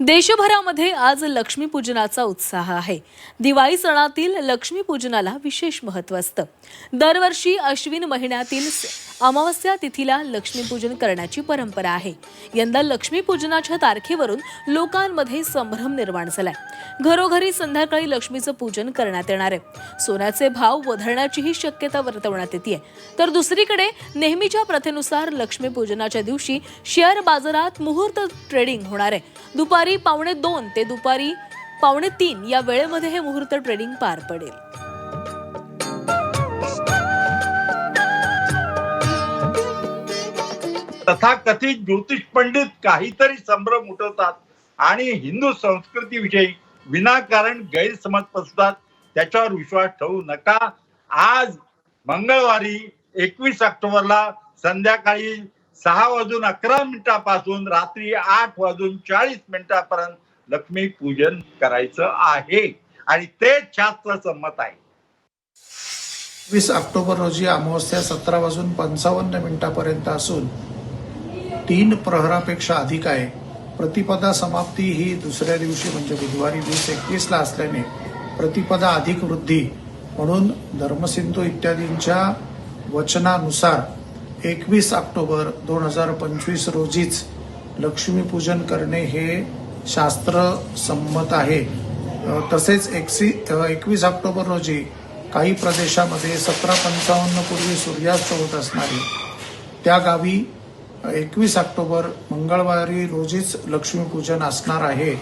देशभरामध्ये आज लक्ष्मीपूजनाचा उत्साह आहे. दिवाळी सणातील लक्ष्मीपूजनाला विशेष महत्त्व असतं. दरवर्षी अश्विन महिन्यातील अमावस्या तिथीला लक्ष्मीपूजन करण्याची परंपरा आहे. यंदा लक्ष्मीपूजनाच्या तारखेवरून लोकांमध्ये संभ्रम निर्माण झालाय. घरोघरी संध्याकाळी लक्ष्मीचं पूजन करण्यात येणार आहे. सोन्याचे भाव वधळण्याचीही शक्यता वर्तवण्यात येते तर दुसरीकडे नेहमीच्या प्रथेनुसार लक्ष्मीपूजनाच्या दिवशी शेअर बाजारात मुहूर्त ट्रेडिंग होणार आहे. दुपारी पावणे दोन ते दुपारी पावणे तीन या वेळेमध्ये हे मुहूर्त ट्रेडिंग पार पडेल. तथाकथित ज्योतिष पंडित काहीतरी संभ्रम उठवतात आणि हिंदू संस्कृतीविषयी विनाकारण गैरसमज पसरतात त्याच्यावर विश्वास ठेवू नका. आज मंगळवारी एकवीस ऑक्टोबरला संध्याकाळी सहा वाजून अकरा मिनिटापासून रात्री आठ वाजून चाळीस मिनिटापर्यंत लक्ष्मी पूजन करायचं आहे. आणि तेच शास्त्र संमत आहे. वीस ऑक्टोबर रोजी अमावस्या सतरा वाजून पंचावन्न मिनिटापर्यंत असून तीन प्रहरापेक्षा अधिक आहे. प्रतिपदा समाप्ती ही दुसऱ्या दिवशी म्हणजे बुधवारी वीस एकवीसला असल्याने प्रतिपदा अधिक वृद्धी. म्हणून धर्मसिंधू इत्यादींच्या वचनानुसार एकवीस ऑक्टोबर दोन हजार पंचवीस रोजीच लक्ष्मीपूजन करणे हे शास्त्र संमत आहे. तसेच एकसी एकवीस ऑक्टोबर रोजी काही प्रदेशामध्ये सतरा पंचावन्न पूर्वी सूर्यास्त होत असणारी. त्या गावी एकवीस ऑक्टोबर मंगळवारी रोजीच लक्ष्मीपूजन असणार आहे.